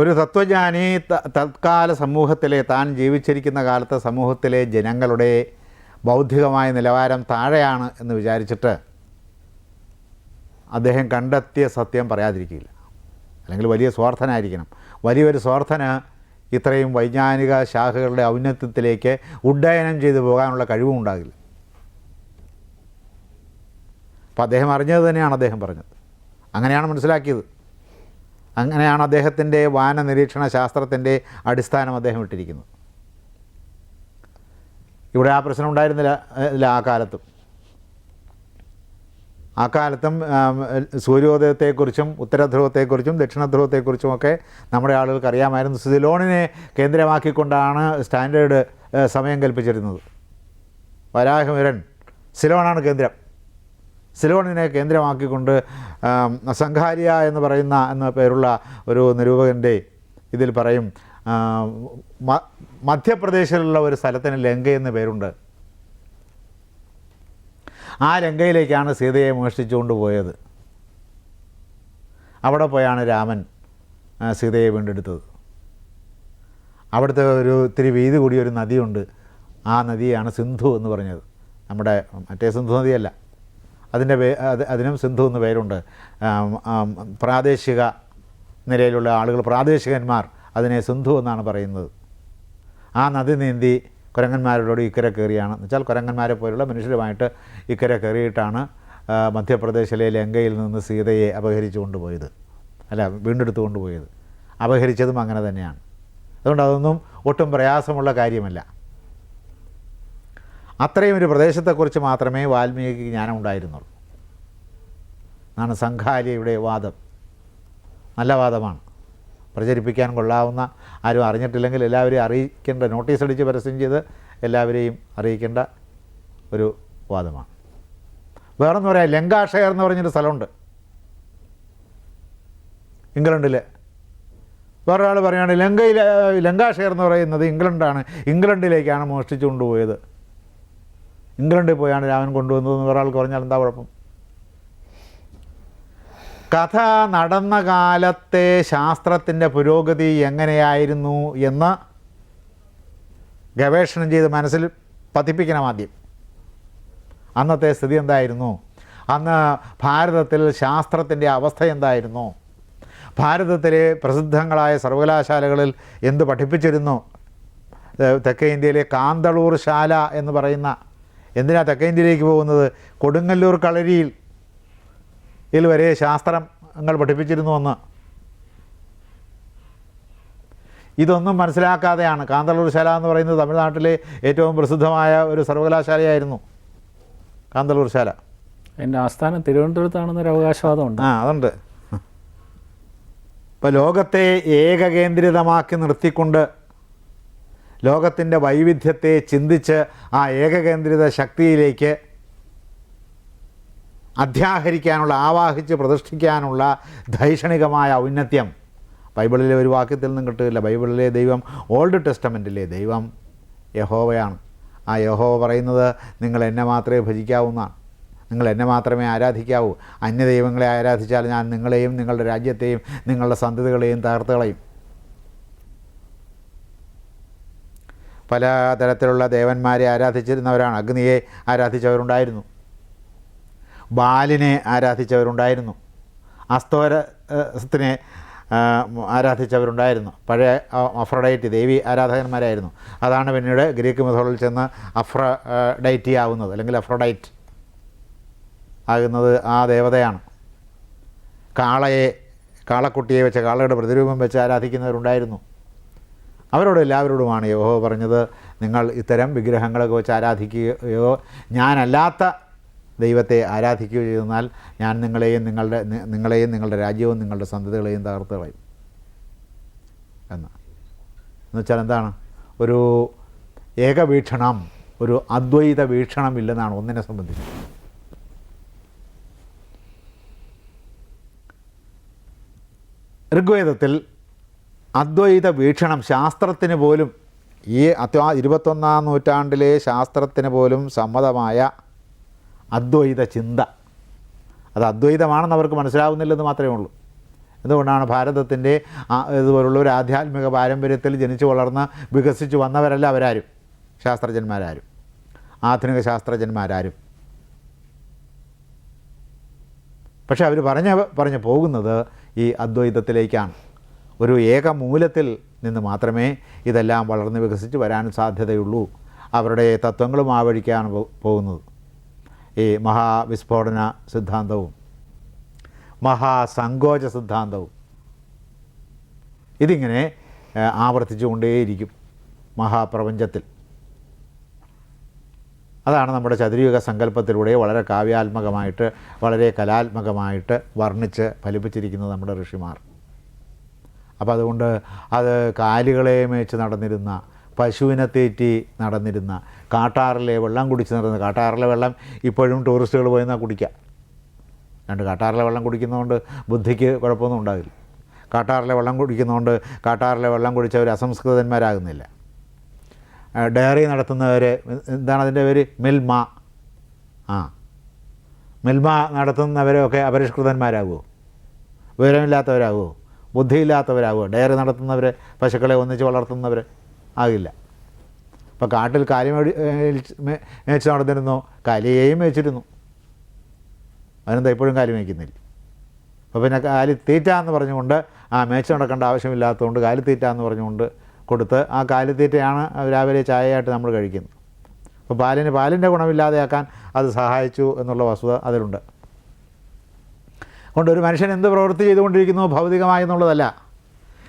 ഒരു തത്വജ്ഞാനി തത്കാല സമൂഹത്തിലെ താൻ ജീവിച്ചിരിക്കുന്ന കാലത്തെ സമൂഹത്തിലെ ജനങ്ങളുടെ ബൗദ്ധികമായ നിലവാരം താഴെയാണ് എന്ന് വിചാരിച്ചിട്ട് അദ്ദേഹം കണ്ടെത്തിയ സത്യം പറയാതിരിക്കില്ല. അല്ലെങ്കിൽ വലിയ സ്വാർത്ഥനായിരിക്കണം. വലിയൊരു സ്വാർത്ഥന് ഇത്രയും വൈജ്ഞാനിക ശാഖകളുടെ ഔന്നത്യത്തിലേക്ക് ഉഡ്ഡയനം ചെയ്തു പോകാനുള്ള കഴിവും ഉണ്ടാകില്ല. അപ്പോൾ അദ്ദേഹം അറിഞ്ഞത് തന്നെയാണ് അദ്ദേഹം പറഞ്ഞത്. അങ്ങനെയാണ് മനസ്സിലാക്കിയത്. അങ്ങനെയാണ് അദ്ദേഹത്തിന്റെ വാന നിരീക്ഷണ ശാസ്ത്രത്തിന്റെ അടിസ്ഥാനം അദ്ദേഹം ഇട്ടിരിക്കുന്നത്. ഇവിടെ ആ പ്രശ്നം ഉണ്ടായിരുന്നില്ല ഇല്ല ആ കാലത്തും. ആ കാലത്തും സൂര്യോദയത്തെക്കുറിച്ചും ഉത്തരധ്രുവത്തെക്കുറിച്ചും ദക്ഷിണധ്രുവത്തെക്കുറിച്ചും ഒക്കെ നമ്മുടെ ആളുകൾക്ക് അറിയാമായിരുന്നു. സിലോണിനെ കേന്ദ്രമാക്കിക്കൊണ്ടാണ് സ്റ്റാൻഡേർഡ് സമയം കൽപ്പിച്ചിരുന്നത്. വരാഹമിരൻ സിലോണാണ് കേന്ദ്രം. സിലോണിനെ കേന്ദ്രമാക്കിക്കൊണ്ട് സംഘാരിയ എന്ന് പറയുന്ന എന്ന പേരുള്ള ഒരു നിരൂപകന്റെ ഇതിൽ പറയും മധ്യപ്രദേശിലുള്ള ഒരു സ്ഥലത്തിന് ലങ്ക എന്ന പേരുണ്ട്. ആ ലങ്കയിലേക്കാണ് സീതയെ മോഷ്ടിച്ചുകൊണ്ട് പോയത്. അവിടെ പോയാണ് രാമൻ സീതയെ വീണ്ടെടുത്തത്. അവിടുത്തെ ഒരു ഇത്തിരി വീതി കൂടിയ ഒരു നദിയുണ്ട്. ആ നദിയാണ് സിന്ധു എന്ന് പറഞ്ഞത്. നമ്മുടെ മറ്റേ സിന്ധു നദിയല്ല. അതിന്റെ പേ അത് അതിനും സിന്ധു എന്ന് പേരുണ്ട്. പ്രാദേശിക നിലയിലുള്ള ആളുകൾ പ്രാദേശികന്മാർ അതിനെ സിന്ധു എന്നാണ് പറയുന്നത്. ആ നദി നീന്തി കുരങ്ങന്മാരോട് ഇക്കര കയറിയാണ്. എന്ന് വെച്ചാൽ കുരങ്ങന്മാരെ പോലുള്ള മനുഷ്യരുമായിട്ട് ഇക്കര കയറിയിട്ടാണ് മധ്യപ്രദേശിലെ ലങ്കയിൽ നിന്ന് സീതയെ അപഹരിച്ചു കൊണ്ടുപോയത്. അല്ല വീണ്ടെടുത്തു കൊണ്ടുപോയത്. അപഹരിച്ചതും അങ്ങനെ തന്നെയാണ്. അതുകൊണ്ട് അതൊന്നും ഒട്ടും പ്രയാസമുള്ള കാര്യമല്ല. അത്രയും ഒരു പ്രദേശത്തെക്കുറിച്ച് മാത്രമേ വാൽമീകിക്ക് ജ്ഞാനം ഉണ്ടായിരുന്നുള്ളൂ എന്നാണ് സംഘാലിയുടെ വാദം. നല്ല വാദമാണ്. പ്രചരിപ്പിക്കാൻ കൊള്ളാവുന്ന ആരും അറിഞ്ഞിട്ടില്ലെങ്കിൽ എല്ലാവരെയും അറിയിക്കേണ്ട നോട്ടീസ് അടിച്ച് പരസ്യം ചെയ്ത് എല്ലാവരെയും അറിയിക്കേണ്ട ഒരു വാദമാണ്. വേറെന്ന് പറയാം ലങ്കാഷെയർ എന്ന് പറഞ്ഞൊരു സ്ഥലമുണ്ട്. ഇംഗ്ലണ്ടിൽ വേറൊരാൾ പറയുകയാണ് ലങ്കയിലെ ലങ്കാഷെയർ എന്ന് പറയുന്നത് ഇംഗ്ലണ്ടാണ്. ഇംഗ്ലണ്ടിലേക്കാണ് മോഷ്ടിച്ചു കൊണ്ടുപോയത് ഇംഗ്ലണ്ടിൽ പോയാണ് രാമൻ കൊണ്ടുവന്നതെന്ന് ഒരാൾക്ക് പറഞ്ഞാൽ എന്താ കുഴപ്പം? കഥ നടന്ന കാലത്തെ ശാസ്ത്രത്തിന്റെ പുരോഗതി എങ്ങനെയായിരുന്നു എന്ന് ഗവേഷണം ചെയ്ത് മനസ്സിൽ പതിപ്പിക്കണം ആദ്യം. അന്നത്തെ സ്ഥിതി എന്തായിരുന്നു? അന്ന് ഭാരതത്തിൽ ശാസ്ത്രത്തിന്റെ അവസ്ഥ എന്തായിരുന്നു? ഭാരതത്തിലെ പ്രസിദ്ധങ്ങളായ സർവകലാശാലകളിൽ എന്ത് പഠിപ്പിച്ചിരുന്നു? തെക്കേ ഇന്ത്യയിലെ കാന്തളൂർ ശാല എന്ന് പറയുന്ന എന്തിനാ തെക്കേ ഇന്ത്യയിലേക്ക് പോകുന്നത്? കൊടുങ്ങല്ലൂർ കളരിയിൽ ഇതിൽ വരെ ശാസ്ത്രങ്ങൾ പഠിപ്പിച്ചിരുന്നുവെന്ന്. ഇതൊന്നും മനസ്സിലാക്കാതെയാണ്. കാന്തളൂർ ശാല എന്ന് പറയുന്നത് തമിഴ്നാട്ടിലെ ഏറ്റവും പ്രസിദ്ധമായ ഒരു സർവകലാശാലയായിരുന്നു കാന്തളൂർ ശാല. എന്റെ ആസ്ഥാനം തിരുവനന്തപുരത്താണെന്നൊരു അവകാശവാദമുണ്ട്. ആ അതുണ്ട്. ഇപ്പോൾ ലോകത്തെ ഏകകേന്ദ്രിതമാക്കി നിർത്തിക്കൊണ്ട് ലോകത്തിന്റെ വൈവിധ്യത്തെ ചിന്തിച്ച് ആ ഏകകേന്ദ്രിത ശക്തിയിലേക്ക് അധ്യാഹരിക്കാനുള്ള ആവാഹിച്ച് പ്രതിഷ്ഠിക്കാനുള്ള ധൈഷണികമായ ഔന്നത്യം. ബൈബിളിലെ ഒരു വാക്യത്തിൽ നിന്നും കിട്ടുകയില്ല. ബൈബിളിലെ ദൈവം ഓൾഡ് ടെസ്റ്റമെന്റിലെ ദൈവം യഹോവയാണ്. ആ യഹോവ പറയുന്നത് നിങ്ങൾ എന്നെ മാത്രമേ ഭജിക്കാവുന്നതാണ് നിങ്ങൾ എന്നെ മാത്രമേ ആരാധിക്കാവൂ. അന്യ ദൈവങ്ങളെ ആരാധിച്ചാൽ ഞാൻ നിങ്ങളെയും നിങ്ങളുടെ രാജ്യത്തെയും നിങ്ങളുടെ സന്തതികളെയും തകർത്ത് പല തരത്തിലുള്ള ദേവന്മാരെ ആരാധിച്ചിരുന്നവരാണ്. അഗ്നിയെ ആരാധിച്ചവരുണ്ടായിരുന്നു. ബാലിനെ ആരാധിച്ചവരുണ്ടായിരുന്നു. അസ്തോരത്തിനെ ആരാധിച്ചവരുണ്ടായിരുന്നു. പഴയ അഫ്രഡൈറ്റി ദേവി ആരാധകന്മാരായിരുന്നു. അതാണ് പിന്നീട് ഗ്രീക്ക് മിഥോളിൽ ചെന്ന് അഫ്രഡൈറ്റി ആവുന്നത് അല്ലെങ്കിൽ അഫ്രഡൈറ്റ് ആകുന്നത് ആ ദേവതയാണ്. കാളയെ കാളക്കുട്ടിയെ വെച്ച് കാളയുടെ പ്രതിരൂപം വെച്ച് ആരാധിക്കുന്നവരുണ്ടായിരുന്നു. അവരോട് എല്ലാവരോടുമാണ് യഹോ പറഞ്ഞത് നിങ്ങൾ ഇത്തരം വിഗ്രഹങ്ങളൊക്കെ വെച്ച് ആരാധിക്കുകയോ ഞാനല്ലാത്ത ദൈവത്തെ ആരാധിക്കുകയോ ചെയ്താൽ ഞാൻ നിങ്ങളെയും നിങ്ങളുടെ നിങ്ങളെയും നിങ്ങളുടെ രാജ്യവും നിങ്ങളുടെ സന്തതികളെയും തകർത്ത് കളയും. എന്ന്. എന്നുവെച്ചാൽ എന്താണ്? ഒരു ഏകവീക്ഷണം ഒരു അദ്വൈത വീക്ഷണം ഇല്ലെന്നാണ് ഒന്നിനെ സംബന്ധിച്ച്. ഋഗ്വേദത്തിൽ അദ്വൈത വീക്ഷണം ശാസ്ത്രത്തിന് പോലും ഈ അത്യാ ഇരുപത്തൊന്നാം നൂറ്റാണ്ടിലെ ശാസ്ത്രത്തിന് പോലും സമ്മതമായ അദ്വൈത ചിന്ത. അത് അദ്വൈതമാണെന്ന് അവർക്ക് മനസ്സിലാവുന്നില്ലെന്ന് മാത്രമേ ഉള്ളൂ. എന്തുകൊണ്ടാണ് ഭാരതത്തിന്റെ ഇതുപോലുള്ള ഒരു ആധ്യാത്മിക പാരമ്പര്യത്തിൽ ജനിച്ചു വളർന്ന് വികസിച്ച് വന്നവരല്ല അവരാരും? ശാസ്ത്രജ്ഞന്മാരാരും. ആധുനിക ശാസ്ത്രജ്ഞന്മാരാരും. പക്ഷെ അവർ പറഞ്ഞ പറഞ്ഞു പോകുന്നത് ഈ അദ്വൈതത്തിലേക്കാണ്. ഒരു ഏകമൂലത്തിൽ നിന്ന് മാത്രമേ ഇതെല്ലാം വളർന്ന് വികസിച്ച് വരാൻ സാധ്യതയുള്ളൂ. അവരുടെ തത്വങ്ങളും ആ വഴിക്കാണ് പോകുന്നത്. ഈ മഹാവിസ്ഫോടന സിദ്ധാന്തവും മഹാസങ്കോച സിദ്ധാന്തവും ഇതിങ്ങനെ ആവർത്തിച്ചുകൊണ്ടേയിരിക്കും മഹാപ്രപഞ്ചത്തിൽ. അതാണ് നമ്മുടെ ചതുരയുഗ സങ്കല്പത്തിലൂടെ വളരെ കാവ്യാത്മകമായിട്ട് വളരെ കലാത്മകമായിട്ട് വർണിച്ച് ഫലിപ്പിച്ചിരിക്കുന്നത് നമ്മുടെ ഋഷിമാർ. അപ്പോൾ അതുകൊണ്ട് അത് കാലുകളെ മേച്ച് നടന്നിരുന്ന പശുവിനെ തീറ്റി നടന്നിരുന്ന കാട്ടാറിലെ വെള്ളം കുടിച്ച് നടന്ന കാട്ടാറിലെ വെള്ളം ഇപ്പോഴും ടൂറിസ്റ്റുകൾ പോയി കുടിക്കുക കുടിക്കാം. രണ്ട് കാട്ടാറിലെ വെള്ളം കുടിക്കുന്നതുകൊണ്ട് ബുദ്ധിക്ക് കുഴപ്പമൊന്നും ഉണ്ടാകില്ല കാട്ടാറിലെ വെള്ളം കുടിക്കുന്നതുകൊണ്ട് കാട്ടാറിലെ വെള്ളം കുടിച്ചവർ അസംസ്കൃതന്മാരാകുന്നില്ല. ഡയറി നടത്തുന്നവർ എന്താണ് അതിന്റെ പേര്? മിൽമ. ആ. മിൽമ നടത്തുന്നവരൊക്കെ അപരിഷ്കൃതന്മാരാകുമോ വിവരമില്ലാത്തവരാകുമോ ബുദ്ധിയില്ലാത്തവരാകുമോ ഡയറി നടത്തുന്നവർ പശുക്കളെ ഒന്നിച്ച് വളർത്തുന്നവർ ആകില്ല. ഇപ്പോൾ കാട്ടിൽ കാലി മേച്ച് നടന്നിരുന്നു കാലിയെയും മേച്ചിരുന്നു അതിനെന്താ ഇപ്പോഴും കാലി മേയ്ക്കുന്നില്ല. അപ്പോൾ പിന്നെ കാലി തീറ്റ എന്ന് പറഞ്ഞുകൊണ്ട് ആ മേച്ച് നടക്കേണ്ട ആവശ്യമില്ലാത്തതുകൊണ്ട് കാലി തീറ്റ എന്ന് പറഞ്ഞുകൊണ്ട് കൊടുത്ത് ആ കാലി തീറ്റയാണ് രാവിലെ ചായയായിട്ട് നമ്മൾ കഴിക്കുന്നത്. അപ്പോൾ പാലിന് പാലിന്റെ ഗുണമില്ലാതെയാക്കാൻ അത് സഹായിച്ചു എന്നുള്ള വസ്തുത അതിലുണ്ട്. കൊണ്ട് ഒരു മനുഷ്യൻ എന്ത് പ്രവൃത്തി ചെയ്തുകൊണ്ടിരിക്കുന്നു ഭൗതികമായി എന്നുള്ളതല്ല.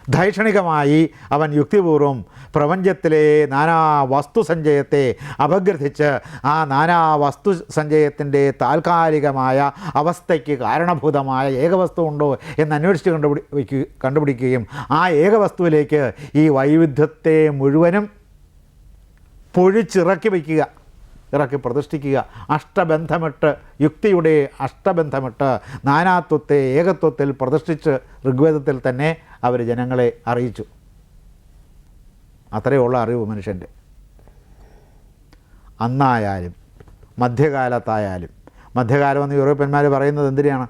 ധൈക്ഷണികമായി അവൻ യുക്തിപൂർവം പ്രപഞ്ചത്തിലെ നാനാ വസ്തുസഞ്ചയത്തെ അപഗ്രഥിച്ച് ആ നാനാ വസ്തു സഞ്ചയത്തിന്റെ താൽക്കാലികമായ അവസ്ഥയ്ക്ക് കാരണഭൂതമായ ഏകവസ്തു ഉണ്ടോ എന്ന് അന്വേഷിച്ച് കണ്ടുപിടി കണ്ടുപിടിക്കുകയും ആ ഏകവസ്തുവിലേക്ക് ഈ വൈവിധ്യത്തെ മുഴുവനും പൊഴിച്ചിറക്കി വയ്ക്കുക. ഇറക്കി പ്രതിഷ്ഠിക്കുക. അഷ്ടബന്ധമിട്ട് യുക്തിയുടെ അഷ്ടബന്ധമിട്ട് നാനാത്വത്തെ ഏകത്വത്തിൽ പ്രതിഷ്ഠിച്ച് ഋഗ്വേദത്തിൽ തന്നെ അവർ ജനങ്ങളെ അറിയിച്ചു. അത്രയുള്ള അറിവ് മനുഷ്യന്റെ. അന്നായാലും മധ്യകാലത്തായാലും മധ്യകാലം എന്ന് യൂറോപ്യന്മാർ പറയുന്നത് എന്തിനാണ്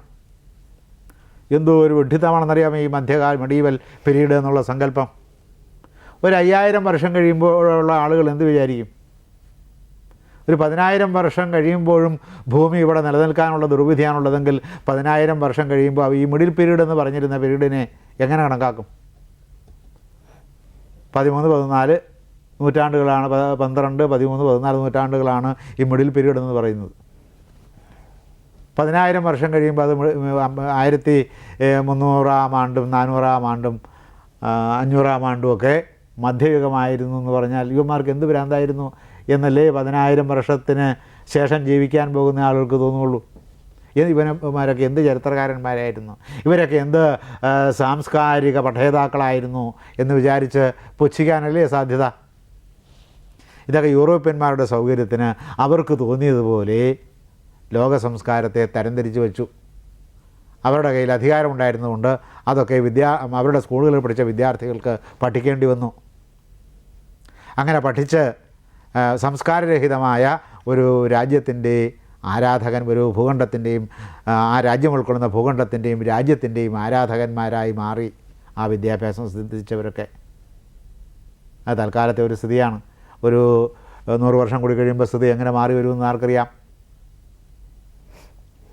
എന്തോ ഒരു വിഡ്ഢിത്തമാണെന്നറിയാമോ ഈ മധ്യകാല മെഡീവൽ പീരീഡ് എന്നുള്ള സങ്കല്പം? ഒരു അയ്യായിരം വർഷം കഴിയുമ്പോഴുള്ള ആളുകൾ എന്ത് വിചാരിക്കും? ഒരു പതിനായിരം വർഷം കഴിയുമ്പോഴും ഭൂമി ഇവിടെ നിലനിൽക്കാനുള്ള ദുർവിധിയാണുള്ളതെങ്കിൽ പതിനായിരം വർഷം കഴിയുമ്പോൾ ഈ മിഡിൽ പീരീഡ് എന്ന് പറഞ്ഞിരുന്ന പീരീഡിനെ എങ്ങനെ കണക്കാക്കും? പതിമൂന്ന് പതിനാല് നൂറ്റാണ്ടുകളാണ് പന്ത്രണ്ട് പതിമൂന്ന് പതിനാല് നൂറ്റാണ്ടുകളാണ് ഈ മിഡിൽ പീരീഡ് എന്ന് പറയുന്നത്. പതിനായിരം വർഷം കഴിയുമ്പോൾ അത് ആയിരത്തി മുന്നൂറാം ആണ്ടും നാനൂറാം ആണ്ടും അഞ്ഞൂറാം ആണ്ടും ഒക്കെ മധ്യയുഗമായിരുന്നു എന്ന് പറഞ്ഞാൽ യുവമാർക്ക് എന്ത് ഭ്രാന്തായിരുന്നു? എന്നല്ലേ പതിനായിരം വർഷത്തിന് ശേഷം ജീവിക്കാൻ പോകുന്ന ആളുകൾക്ക് തോന്നുള്ളൂ? ഇവനമാരൊക്കെ എന്ത് ചരിത്രകാരന്മാരായിരുന്നു? ഇവരൊക്കെ എന്ത് സാംസ്കാരിക പഠേതാക്കളായിരുന്നു എന്ന് വിചാരിച്ച് പുച്ഛിക്കാനല്ലേ സാധ്യത? ഇതൊക്കെ യൂറോപ്യന്മാരുടെ സൗകര്യത്തിന് അവർക്ക് തോന്നിയതുപോലെ ലോക സംസ്കാരത്തെ തരംതിരിച്ച് വെച്ചു. അവരുടെ കയ്യിൽ അധികാരമുണ്ടായിരുന്നതുകൊണ്ട് അതൊക്കെ വിദ്യാ അവരുടെ സ്കൂളുകളിൽ പഠിച്ച വിദ്യാർത്ഥികൾക്ക് പഠിക്കേണ്ടി വന്നു. അങ്ങനെ പഠിച്ച് സംസ്കാരരഹിതമായ ഒരു രാജ്യത്തിന്റെ ആരാധകൻ ഒരു ഭൂഖണ്ഡത്തിന്റെയും ആ രാജ്യം ഉൾക്കൊള്ളുന്ന ഭൂഖണ്ഡത്തിന്റെയും രാജ്യത്തിന്റെയും ആരാധകന്മാരായി മാറി ആ വിദ്യാഭ്യാസം സിദ്ധിച്ചവരൊക്കെ. അത് തൽക്കാലത്തെ ഒരു സ്ഥിതിയാണ്. ഒരു നൂറ് വർഷം കൂടി കഴിയുമ്പോൾ സ്ഥിതി എങ്ങനെ മാറി വരുമെന്ന് ആർക്കറിയാം?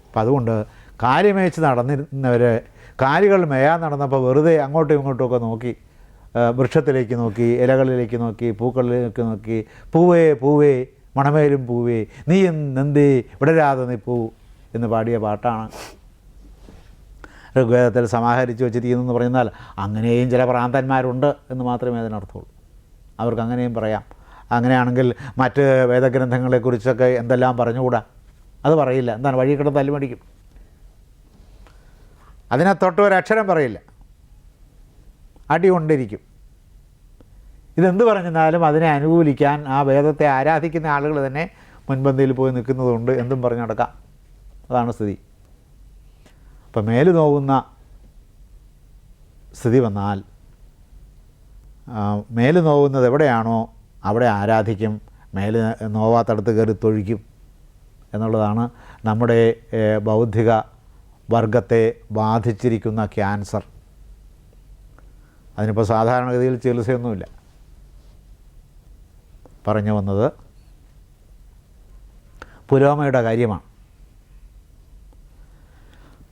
അപ്പം അതുകൊണ്ട് കാര്യമേച്ച് മേച്ച് നടന്നിരുന്നവർ കാലുകൾ മേയാൻ നടന്നപ്പോൾ വെറുതെ അങ്ങോട്ടും ഇങ്ങോട്ടും ഒക്കെ നോക്കി വൃക്ഷത്തിലേക്ക് നോക്കി ഇലകളിലേക്ക് നോക്കി പൂക്കളിലേക്ക് നോക്കി പൂവേ പൂവേ മണമേലും പൂവേ നീ എന്തേ വിടരാതെ നീ പൂ എന്ന് പാടിയ പാട്ടാണ് ഋഗ്വേദത്തിൽ സമാഹരിച്ച് വെച്ചിരിക്കുന്നതെന്ന് പറഞ്ഞാൽ അങ്ങനെയും ചില പ്രാന്തന്മാരുണ്ട് എന്ന് മാത്രമേ അതിനർത്ഥമുള്ളൂ. അവർക്ക് അങ്ങനെയും പറയാം. അങ്ങനെയാണെങ്കിൽ മറ്റ് വേദഗ്രന്ഥങ്ങളെക്കുറിച്ചൊക്കെ എന്തെല്ലാം പറഞ്ഞുകൂടാ? അത് പറയില്ല. എന്താണ്? വഴി കിടന്ന് തല്ലുമടിക്കും. അതിനെ തൊട്ട് അക്ഷരം പറയില്ല. അടി കൊണ്ടിരിക്കും ഇതെന്ത് പറഞ്ഞാലും അതിനെ അനുകൂലിക്കാൻ ആ വേദത്തെ ആരാധിക്കുന്ന ആളുകൾ തന്നെ മുൻപന്തിയിൽ പോയി നിൽക്കുന്നതുകൊണ്ട് എന്തും പറഞ്ഞു നടക്കാം. അതാണ് സ്ഥിതി. അപ്പം മേൽ നോവുന്ന സ്ഥിതി വന്നാൽ മേൽ നോവുന്നത് എവിടെയാണോ അവിടെ ആരാധിക്കും മേൽ നോവാത്തടത്ത് കയറി തൊഴിക്കും എന്നുള്ളതാണ് നമ്മുടെ ബൗദ്ധിക വർഗത്തെ ബാധിച്ചിരിക്കുന്ന ക്യാൻസർ. അതിനിപ്പോൾ സാധാരണഗതിയിൽ ചികിത്സയൊന്നുമില്ല. പറഞ്ഞു വന്നത് പുരോമയുടെ കാര്യമാണ്.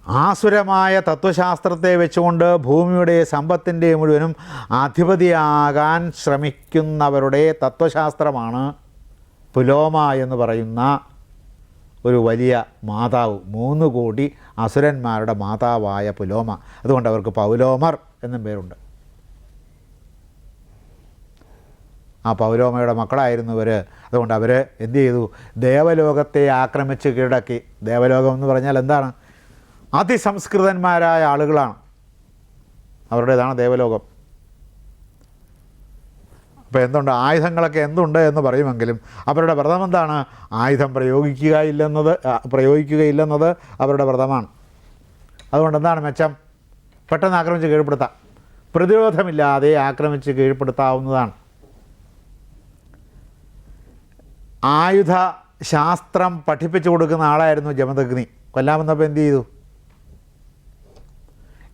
ആസുരമായ തത്വശാസ്ത്രത്തെ വെച്ചുകൊണ്ട് ഭൂമിയുടെ സമ്പത്തിന്റെ മുഴുവനും അധിപതിയാകാൻ ശ്രമിക്കുന്നവരുടെ തത്വശാസ്ത്രമാണ് പുലോമ എന്ന് പറയുന്ന ഒരു വലിയ മാതാവ്. മൂന്ന് കോടി അസുരന്മാരുടെ മാതാവായ പുലോമ. അതുകൊണ്ട് അവർക്ക് പൗലോമർ എന്നും പേരുണ്ട്. ആ പൗലോമയുടെ മക്കളായിരുന്നു ഇവർ അതുകൊണ്ട് അവർ എന്ത് ചെയ്തു? ദേവലോകത്തെ ആക്രമിച്ച് കീഴടക്കി. ദേവലോകം എന്ന് പറഞ്ഞാൽ എന്താണ്? അതിസംസ്കൃതന്മാരായ ആളുകളാണ്. അവരുടേതാണ് ദേവലോകം. അപ്പോൾ എന്തുണ്ട്? ആയുധങ്ങളൊക്കെ എന്തുണ്ട് എന്ന് പറയുമെങ്കിലും അവരുടെ വ്രതം എന്താണ്? ആയുധം പ്രയോഗിക്കുകയില്ലെന്നത് പ്രയോഗിക്കുകയില്ലെന്നത് അവരുടെ വ്രതമാണ്. അതുകൊണ്ട് എന്താണ് മെച്ചം? പെട്ടെന്ന് ആക്രമിച്ച് കീഴ്പ്പെടുത്താം. പ്രതിരോധമില്ലാതെ ആക്രമിച്ച് കീഴ്പ്പെടുത്താവുന്നതാണ്. ആയുധ ശാസ്ത്രം പഠിപ്പിച്ചു കൊടുക്കുന്ന ആളായിരുന്നു ജമദഗ്നി. കൊല്ലാമെന്നപ്പോൾ എന്ത് ചെയ്തു?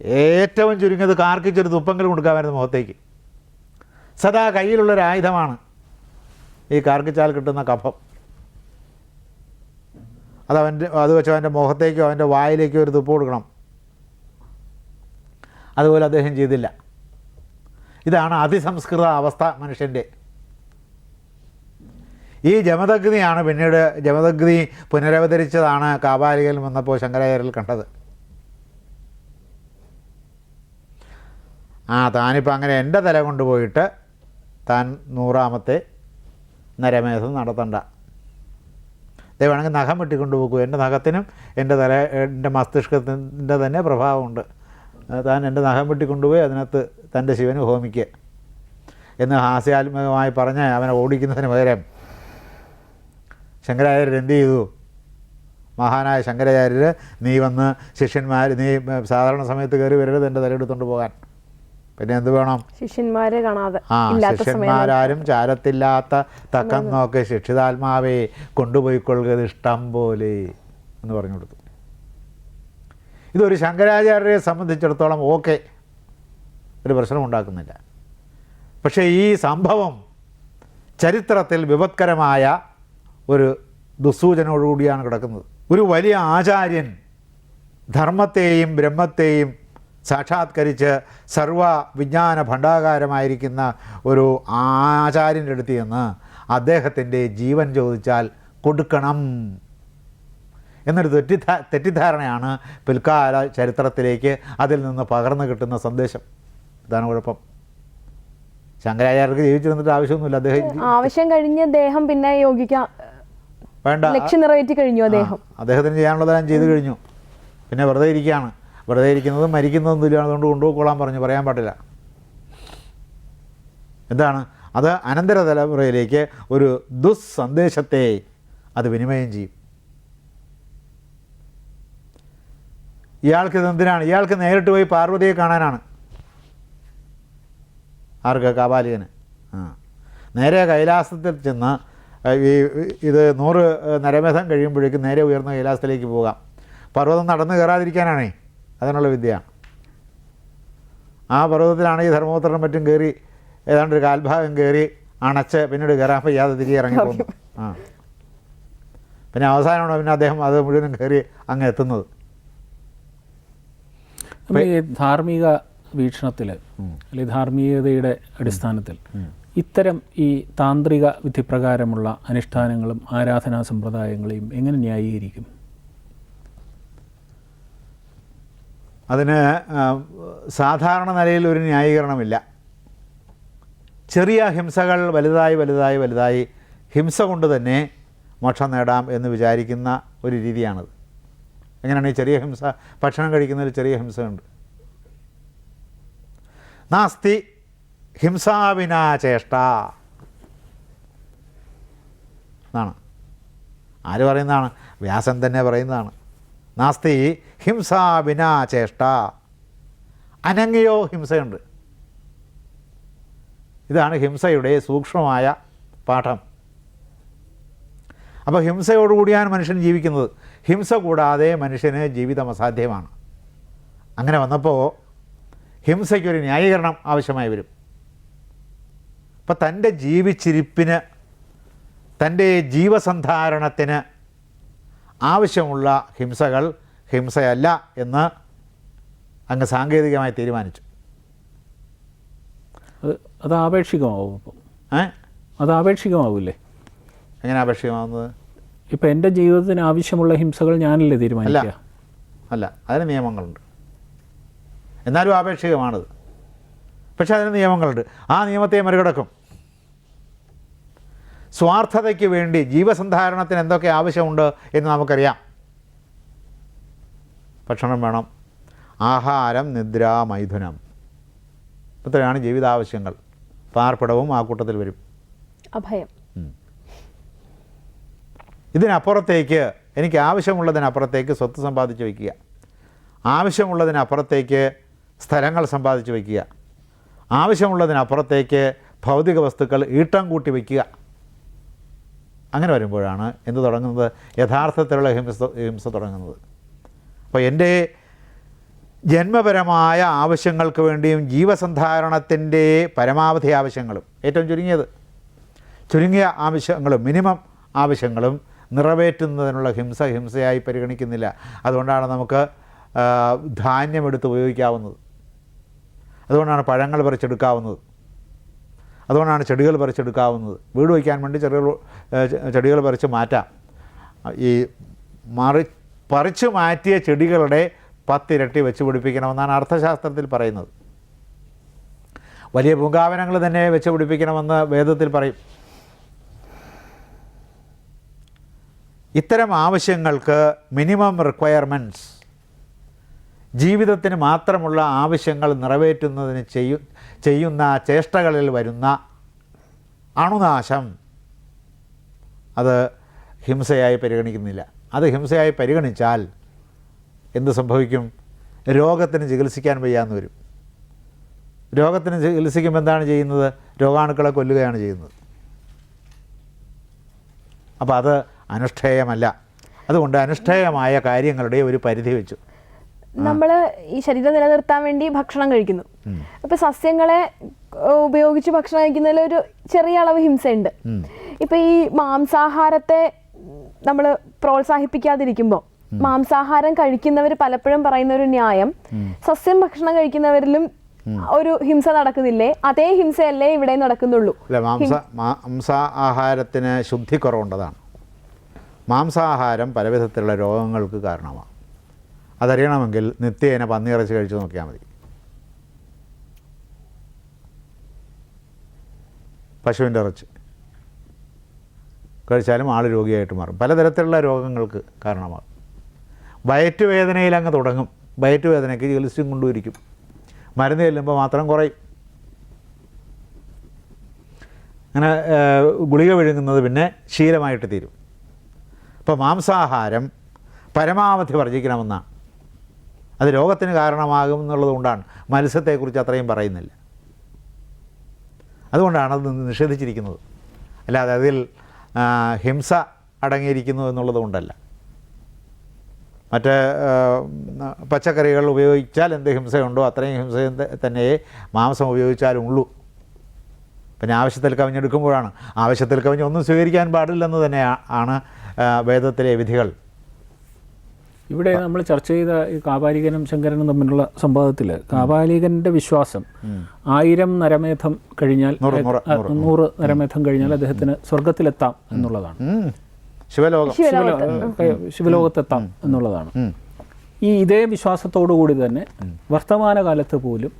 ഏറ്റവും ചുരുങ്ങിയത് കാർക്കിച്ചൊരു തുപ്പങ്കൽ കൊടുക്കാമായിരുന്നു മുഖത്തേക്ക്. സദാ കയ്യിലുള്ളൊരു ആയുധമാണ് ഈ കാർക്കിച്ചാൽ കിട്ടുന്ന കഫം. അത് അവന്റെ അത് വെച്ച് അവന്റെ മുഖത്തേക്കോ അവന്റെ വായിലേക്കോ ഒരു തുപ്പ് കൊടുക്കണം. അതുപോലെ അദ്ദേഹം ചെയ്തില്ല. ഇതാണ് അതിസംസ്കൃത അവസ്ഥ മനുഷ്യന്റെ. ഈ ജമദഗ്നിയാണ് പിന്നീട് ജമദഗ്നി പുനരവതരിച്ചതാണ് കാബാലികയിൽ വന്നപ്പോൾ ശങ്കരാചാര്യൽ കണ്ടത്. ആ താനിപ്പോൾ അങ്ങനെ എന്റെ തല കൊണ്ടുപോയിട്ട് താൻ നൂറാമത്തെ നരമേധം നടത്തണ്ട. ദേ വേണമെങ്കിൽ നഖം വെട്ടിക്കൊണ്ടു പോകൂ എന്റെ നഖത്തിനും എന്റെ തല എന്റെ മസ്തിഷ്കത്തിന്റെ തന്നെ പ്രഭാവമുണ്ട്. താൻ എന്റെ നഖം വെട്ടിക്കൊണ്ടുപോയി അതിനകത്ത് തന്റെ ശിവന് ഹോമിക്കുക. എന്ന് ഹാസ്യാത്മകമായി പറഞ്ഞ് അവനെ ഓടിക്കുന്നതിന് പകരം ശങ്കരാചാര്യർ എന്ത് ചെയ്തു? മഹാനായ ശങ്കരാചാര്യർ നീ വന്ന് ശിഷ്യന്മാർ നീ സാധാരണ സമയത്ത് കയറി വരരുത് എന്റെ തലയെടുത്തുകൊണ്ട് പോകാൻ. പിന്നെ എന്ത് വേണം? ശിഷ്യന്മാരെ കാണാതെ ആ ശിഷ്യന്മാരാരും ചാരത്തില്ലാത്ത തക്കം നോക്കി ശിക്ഷിതാത്മാവേ കൊണ്ടുപോയിക്കൊള്ളുക ഇഷ്ടം പോലെ എന്ന് പറഞ്ഞു കൊടുത്തു. ഇതൊരു ശങ്കരാചാര്യരെ സംബന്ധിച്ചിടത്തോളം ഓക്കെ. ഒരു പ്രശ്നം ഉണ്ടാക്കുന്നില്ല. പക്ഷേ ഈ സംഭവം ചരിത്രത്തിൽ വിപത്കരമായ ഒരു ദുസ്സൂചനയോടുകൂടിയാണ് കിടക്കുന്നത്. ഒരു വലിയ ആചാര്യൻ ധർമ്മത്തെയും ബ്രഹ്മത്തെയും സാക്ഷാത്കരിച്ച് സർവ വിജ്ഞാന ഭണ്ഡാകാരമായിരിക്കുന്ന ഒരു ആചാര്യന്റെ അടുത്ത് ചെന്ന് അദ്ദേഹത്തിന്റെ ജീവൻ ചോദിച്ചാൽ കൊടുക്കണം എന്നൊരു തെറ്റിദ്ധാ തെറ്റിദ്ധാരണയാണ് പിൽക്കാല ചരിത്രത്തിലേക്ക് അതിൽ നിന്ന് പകർന്നു കിട്ടുന്ന സന്ദേശം. ഇതാണ് കുഴപ്പം. ശങ്കരാചാര്യർക്ക് ജീവിച്ചിരുന്നിട്ട് ആവശ്യമൊന്നുമില്ല അദ്ദേഹം. ആവശ്യം കഴിഞ്ഞ് അദ്ദേഹം പിന്നെ യോഗിക്കാൻ വേണ്ട. ലക്ഷ്യം നിറവേറ്റി കഴിഞ്ഞു അദ്ദേഹം. അദ്ദേഹത്തിന് ചെയ്യാനുള്ളതെല്ലാം ചെയ്തു കഴിഞ്ഞു. പിന്നെ വെറുതെ ഇരിക്കുകയാണ്. വെറുതെ ഇരിക്കുന്നതും മരിക്കുന്നതും തുല്യമാണ് അതുകൊണ്ട് കൊണ്ടുപോയിക്കോളാൻ പറഞ്ഞു. പറയാൻ പാടില്ല. എന്താണ്? അത് അനന്തര തലമുറയിലേക്ക് ഒരു ദുസ്സന്ദേശത്തെ അത് വിനിമയം ചെയ്യും. ഇയാൾക്ക് ഇതെന്തിനാണ്? ഇയാൾക്ക് നേരിട്ട് പോയി പാർവതിയെ കാണാനാണ്. ആർക്ക്? കാപാലികന് ആ. നേരെ കൈലാസത്തിൽ ചെന്ന് ഈ ഇത് നൂറ് നരമേധം കഴിയുമ്പോഴേക്കും നേരെ ഉയർന്ന കൈലാസത്തിലേക്ക് പോകാം. പർവതം നടന്നു കയറാതിരിക്കാനാണേ അതിനുള്ള വിദ്യ. ആ പർവതത്തിലാണ് ഈ ധർമ്മപുത്രനും മറ്റും കയറി ഏതാണ്ട് ഒരു കാൽഭാഗം കയറി അണച്ച് പിന്നീട് കയറാൻ വയ്യാതെ തിരികെ ഇറങ്ങി പോകും ആ. പിന്നെ അവസാനമാണ് പിന്നെ അദ്ദേഹം അത് മുഴുവനും കയറി അങ്ങ് എത്തുന്നത്. ഈ ധാർമ്മിക വീക്ഷണത്തിൽ അല്ലെങ്കിൽ ധാർമ്മികതയുടെ അടിസ്ഥാനത്തിൽ ഇത്തരം ഈ താന്ത്രിക വിധിപ്രകാരമുള്ള അനുഷ്ഠാനങ്ങളും ആരാധനാ സമ്പ്രദായങ്ങളെയും എങ്ങനെ ന്യായീകരിക്കും? അതിന് സാധാരണ നിലയിൽ ഒരു ന്യായീകരണമില്ല. ചെറിയ ഹിംസകൾ വലുതായി വലുതായി വലുതായി ഹിംസ കൊണ്ട് തന്നെ മോക്ഷം നേടാം എന്ന് വിചാരിക്കുന്ന ഒരു രീതിയാണത്. എങ്ങനെയാണ് ഈ ചെറിയ ഹിംസ ഭക്ഷണം കഴിക്കുന്നതിൽ ചെറിയ ഹിംസയുണ്ട്? നാസ്തി ഹിംസാവിനാ ചേഷ്ട. എന്നാണ് ആര് പറയുന്നതാണ്? വ്യാസൻ തന്നെ പറയുന്നതാണ്. നാസ്തി ഹിംസാവിനാചേഷ്ട അനങ്ങിയോ ചേഷ്ട. അനങ്ങയോ ഹിംസയുണ്ട്. ഇതാണ് ഹിംസയുടെ സൂക്ഷ്മമായ പാഠം. അപ്പോൾ ഹിംസയോടുകൂടിയാണ് മനുഷ്യൻ ജീവിക്കുന്നത്. ഹിംസ കൂടാതെ മനുഷ്യന് ജീവിതം അസാധ്യമാണ്. അങ്ങനെ വന്നപ്പോൾ ഹിംസയ്ക്കൊരു ന്യായീകരണം ആവശ്യമായി വരും. അപ്പം തന്റെ ജീവിച്ചിരിപ്പിന് തന്റെ ജീവസന്ധാരണത്തിന് ആവശ്യമുള്ള ഹിംസകൾ ഹിംസയല്ല എന്ന് അങ്ങ് സാങ്കേതികമായി തീരുമാനിച്ചു. അത് ആപേക്ഷികമാവും അപ്പം ഏ? അത് ആപേക്ഷികമാവില്ലേ എങ്ങനെ ആപേക്ഷികമാവുന്നത്? ഇപ്പം എന്റെ ജീവിതത്തിന് ആവശ്യമുള്ള ഹിംസകൾ ഞാനല്ലേ അല്ല തീരുമാനിക്കുക അല്ല അതിന് നിയമങ്ങളുണ്ട്. എന്നാലും ആപേക്ഷികമാണത്. പക്ഷെ അതിന് നിയമങ്ങളുണ്ട്. ആ നിയമത്തെ മറികടക്കും. സ്വാർത്ഥതയ്ക്ക് വേണ്ടി ജീവസന്ധാരണത്തിന് എന്തൊക്കെ ആവശ്യമുണ്ട് എന്ന് നമുക്കറിയാം. ഭക്ഷണം വേണം. ആഹാരം നിദ്ര മൈഥുനം. ഇത്രയാണ് ജീവിതാവശ്യങ്ങൾ. പാർപ്പിടവും ആ കൂട്ടത്തിൽ വരും. അഭയം. ഇതിനപ്പുറത്തേക്ക് എനിക്ക് ആവശ്യമുള്ളതിനപ്പുറത്തേക്ക് സ്വത്ത് സമ്പാദിച്ച് വയ്ക്കുക. ആവശ്യമുള്ളതിനപ്പുറത്തേക്ക് സ്ഥലങ്ങൾ സമ്പാദിച്ച് വയ്ക്കുക. ആവശ്യമുള്ളതിനപ്പുറത്തേക്ക് ഭൗതിക വസ്തുക്കൾ ഈട്ടം കൂട്ടി വയ്ക്കുക. അങ്ങനെ വരുമ്പോഴാണ് എന്ത് തുടങ്ങുന്നത്? യഥാർത്ഥത്തിലുള്ള ഹിംസ ഹിംസ തുടങ്ങുന്നത്. അപ്പോൾ എന്റെ ജന്മപരമായ ആവശ്യങ്ങൾക്ക് വേണ്ടിയും ജീവസന്ധാരണത്തിന്റെ പരമാവധി ആവശ്യങ്ങളും ഏറ്റവും ചുരുങ്ങിയത്. ചുരുങ്ങിയ ആവശ്യങ്ങളും മിനിമം ആവശ്യങ്ങളും നിറവേറ്റുന്നതിനുള്ള ഹിംസ ഹിംസയായി പരിഗണിക്കുന്നില്ല. അതുകൊണ്ടാണ് നമുക്ക് ധാന്യം ധാന്യമെടുത്ത് ഉപയോഗിക്കാവുന്നത്. അതുകൊണ്ടാണ് പഴങ്ങൾ പറിച്ചെടുക്കാവുന്നത്. അതുകൊണ്ടാണ് ചെടികൾ പറിച്ചെടുക്കാവുന്നത്. വീട് വയ്ക്കാൻ വേണ്ടി ചെറിയ ചെടികൾ പറിച്ച് മാറ്റാം. ഈ മറി പറിച്ചു മാറ്റിയ ചെടികളുടെ പത്തിരട്ടി വെച്ച് പിടിപ്പിക്കണമെന്നാണ് അർത്ഥശാസ്ത്രത്തിൽ പറയുന്നത്. വലിയ പൂങ്കാവനങ്ങൾ തന്നെ വെച്ച് പിടിപ്പിക്കണമെന്ന് വേദത്തിൽ പറയും. ഇത്തരം ആവശ്യങ്ങൾക്ക് മിനിമം റിക്വയർമെന്റ്സ് ജീവിതത്തിന് മാത്രമുള്ള ആവശ്യങ്ങൾ നിറവേറ്റുന്നതിന് ചെയ്യു ചെയ്യുന്ന ചേഷ്ടകളിൽ വരുന്ന അണുനാശം. അത് ഹിംസയായി പരിഗണിക്കുന്നില്ല. അത് ഹിംസയായി പരിഗണിച്ചാൽ എന്ത് സംഭവിക്കും? രോഗത്തിന് ചികിത്സിക്കാൻ വയ്യാന്ന് വരും. രോഗത്തിന് ചികിത്സിക്കുമ്പോൾ എന്താണ് ചെയ്യുന്നത്? രോഗാണുക്കളെ കൊല്ലുകയാണ് ചെയ്യുന്നത്. അപ്പോൾ അത് അനുഷ്ഠേയമല്ല. അതുകൊണ്ട് അനുഷ്ഠേയമായ കാര്യങ്ങളുടെ ഒരു പരിധി വെച്ചു. നമ്മൾ ഈ ശരീരം നിലനിർത്താൻ വേണ്ടി ഭക്ഷണം കഴിക്കുന്നു. അപ്പൊ സസ്യങ്ങളെ ഉപയോഗിച്ച് ഭക്ഷണം കഴിക്കുന്നതിൽ ഒരു ചെറിയ അളവ് ഹിംസയുണ്ട്. ഇപ്പൊ ഈ മാംസാഹാരത്തെ നമ്മൾ പ്രോത്സാഹിപ്പിക്കാതിരിക്കുമ്പോൾ മാംസാഹാരം കഴിക്കുന്നവർ പലപ്പോഴും പറയുന്ന ഒരു ന്യായം സസ്യം ഭക്ഷണം കഴിക്കുന്നവരിലും ഒരു ഹിംസ നടക്കുന്നില്ലേ? അതേ ഹിംസയല്ലേ ഇവിടെ നടക്കുന്നുള്ളൂ. മാംസാഹാരത്തിന് ശുദ്ധി കുറവുണ്ടതാണ്. മാംസാഹാരം പലവിധത്തിലുള്ള രോഗങ്ങൾക്ക് കാരണമാണ് അതറിയണമെങ്കിൽ നിത്യേന പന്നിയിറച്ചി കഴിച്ചു നോക്കിയാൽ മതി. പശുവിന്റെ ഇറച്ചി. കഴിച്ചാലും ആൾ രോഗിയായിട്ട് മാറും. പലതരത്തിലുള്ള രോഗങ്ങൾക്ക് കാരണമാകും. വയറ്റുവേദനയിൽ അങ്ങ് തുടങ്ങും. വയറ്റുവേദനയ്ക്ക് ചികിത്സയും കൊണ്ടുവരിക്കും മരുന്ന് ചെല്ലുമ്പോൾ മാത്രം കുറയും. അങ്ങനെ ഗുളിക വിഴുങ്ങുന്നത് പിന്നെ ശീലമായിട്ട് തീരും. അപ്പോൾ മാംസാഹാരം പരമാവധി വർജിക്കണമെന്നാണ്. അത് രോഗത്തിന് കാരണമാകും എന്നുള്ളത് കൊണ്ടാണ്. മത്സ്യത്തെക്കുറിച്ച് അത്രയും പറയുന്നില്ല. അതുകൊണ്ടാണ് അത് നിഷേധിച്ചിരിക്കുന്നത്. അല്ലാതെ അതിൽ ഹിംസ അടങ്ങിയിരിക്കുന്നു എന്നുള്ളത് കൊണ്ടല്ല. മറ്റ് പച്ചക്കറികൾ ഉപയോഗിച്ചാൽ എന്ത് ഹിംസയുണ്ടോ അത്രയും ഹിംസ തന്നെ മാംസം ഉപയോഗിച്ചാലും ഉള്ളൂ. പിന്നെ ആവശ്യത്തിൽ കവിഞ്ഞെടുക്കുമ്പോഴാണ്. ആവശ്യത്തിൽ കവിഞ്ഞ് ഒന്നും സ്വീകരിക്കാൻ പാടില്ലെന്ന് തന്നെ ആണ് വേദത്തിലെ വിധികൾ. ഇവിടെ നമ്മൾ ചർച്ച ചെയ്ത ഈ കാപാലികനും ശങ്കരനും തമ്മിലുള്ള സംവാദത്തിൽ കാപാലികന്റെ വിശ്വാസം ആയിരം നരമേധം കഴിഞ്ഞാൽ നൂറ്, നരമേധം കഴിഞ്ഞാൽ അദ്ദേഹത്തിന് സ്വർഗത്തിലെത്താം എന്നുള്ളതാണ്. ശിവലോകം. ശിവലോകത്തെത്താം എന്നുള്ളതാണ്. ഈ ഇതേ വിശ്വാസത്തോടു കൂടി തന്നെ വർത്തമാനകാലത്ത് പോലും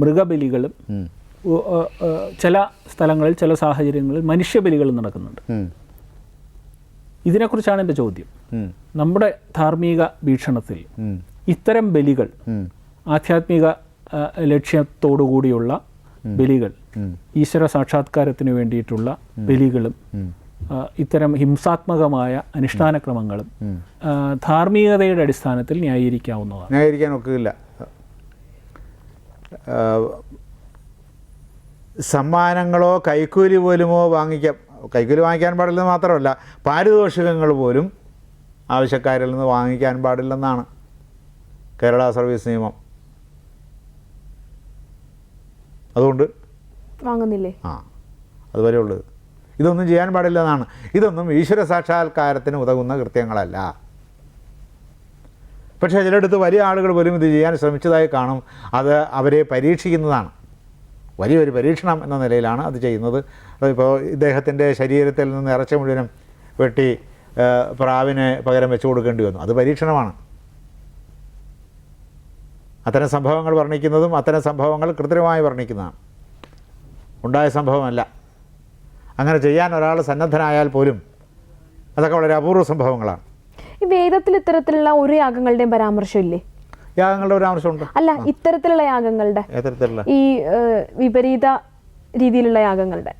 മൃഗബലികളും ചില സ്ഥലങ്ങളിൽ ചില സാഹചര്യങ്ങളിൽ മനുഷ്യബലികളും നടക്കുന്നുണ്ട്. ഇതിനെക്കുറിച്ചാണ് എന്റെ ചോദ്യം. നമ്മുടെ ധാർമ്മിക വീക്ഷണത്തിൽ. ഇത്തരം ബലികൾ. ആധ്യാത്മിക ലക്ഷ്യത്തോടുകൂടിയുള്ള കൂടിയുള്ള ബലികൾ. ഈശ്വര സാക്ഷാത്കാരത്തിന് വേണ്ടിയിട്ടുള്ള ബലികളും ഇത്തരം ഹിംസാത്മകമായ അനുഷ്ഠാനക്രമങ്ങളും ക്രമങ്ങളും ധാർമ്മികതയുടെ അടിസ്ഥാനത്തിൽ ന്യായീകരിക്കാവുന്നതാണ്. ന്യായീകരിക്കാൻ ഒക്കില്ല. സമ്മാനങ്ങളോ കൈക്കൂലി പോലുമോ വാങ്ങിക്കാം. കൈക്കൂലി വാങ്ങിക്കാൻ പാടില്ലെന്ന് മാത്രമല്ല പാരിതോഷികങ്ങൾ പോലും ആവശ്യക്കാരിൽ നിന്ന് വാങ്ങിക്കാൻ പാടില്ലെന്നാണ് കേരള സർവീസ് നിയമം. അതുകൊണ്ട് വാങ്ങുന്നില്ലേ? ആ അതുവരെ ഉള്ളത്. ഇതൊന്നും ചെയ്യാൻ പാടില്ല എന്നാണ് ഇതൊന്നും ഈശ്വര സാക്ഷാത്കാരത്തിന് ഉതകുന്ന കൃത്യങ്ങളല്ല. പക്ഷേ ചിലയിടത്ത് വലിയ ആളുകൾ പോലും ഇത് ചെയ്യാൻ ശ്രമിച്ചതായി കാണും. അത് അവരെ പരീക്ഷിക്കുന്നതാണ്. വലിയൊരു പരീക്ഷണം എന്ന നിലയിലാണ് അത് ചെയ്യുന്നത്. ഇപ്പോൾ ഇദ്ദേഹത്തിന്റെ ശരീരത്തിൽ നിന്ന് ഇറച്ചി മുഴുവനും വെട്ടി പ്രാവിനെ പകരം വെച്ച് കൊടുക്കേണ്ടി വന്നു. അത് പരീക്ഷണമാണ്. അത്തരം സംഭവങ്ങൾ വർണിക്കുന്നതും അത്തരം സംഭവങ്ങൾ കൃത്രിമമായി വർണിക്കുന്നതാണ്. ഉണ്ടായ സംഭവമല്ല. അങ്ങനെ ചെയ്യാൻ ഒരാൾ സന്നദ്ധനായാൽ പോലും അതൊക്കെ വളരെ അപൂർവ സംഭവങ്ങളാണ്. ഈ വേദത്തിൽ ഇത്തരത്തിലുള്ള ഒരു യാഗങ്ങളുടെയും പരാമർശം ഇല്ലേ? യാഗങ്ങളുടെ ഒരു ആവശ്യമുണ്ട്? അല്ല ഇത്തരത്തിലുള്ള യാഗങ്ങളുടെ. ഈ വിപരീത രീതിയിലുള്ള യാഗങ്ങളുടെ.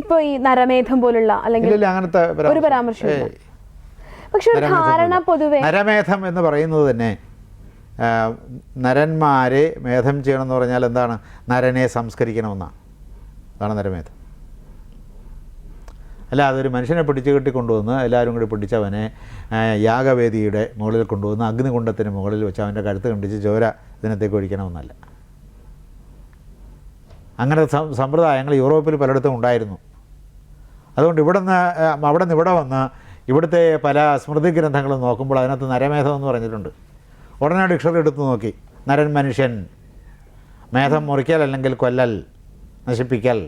ഇപ്പൊ ഈ നരമേധം പോലുള്ള അല്ലെങ്കിൽ അങ്ങനത്തെ ഒരു പരാമർശം. പക്ഷെ ഒരു ധാരണ. പൊതുവെ നരമേധം എന്ന് പറയുന്നത് തന്നെ നരന്മാരെ മേധം ചെയ്യണമെന്ന് പറഞ്ഞാൽ എന്താണ്? നരനെ സംസ്കരിക്കണമെന്നാണ്. അതാണ് നരമേധം. അല്ല ഒരു മനുഷ്യനെ പിടിച്ചു കെട്ടി കൊണ്ടുവന്ന് എല്ലാവരും കൂടി പിടിച്ചവനെ യാഗവേദിയുടെ മുകളിൽ കൊണ്ടുവന്ന് അഗ്നികുണ്ഡത്തിന് മുകളിൽ വെച്ച് അവന്റെ കഴുത്ത് കണ്ടിച്ച് ചോര ഇതിനകത്തേക്ക് ഒഴിക്കണമെന്നല്ല. അങ്ങനെ സമ്പ്രദായങ്ങൾ യൂറോപ്പിൽ പലയിടത്തും ഉണ്ടായിരുന്നു. അതുകൊണ്ട് ഇവിടെ നിന്ന് അവിടെ നിന്ന് ഇവിടെ വന്ന് ഇവിടുത്തെ പല സ്മൃതി ഗ്രന്ഥങ്ങളും നോക്കുമ്പോൾ അതിനകത്ത് നരമേധം എന്ന് പറഞ്ഞിട്ടുണ്ട്. ഉടനെ ഡിക്ഷണറി എടുത്ത് നോക്കി. നരൻ മനുഷ്യൻ. മേധം മുറിക്കൽ അല്ലെങ്കിൽ കൊല്ലൽ. നശിപ്പിക്കൽ.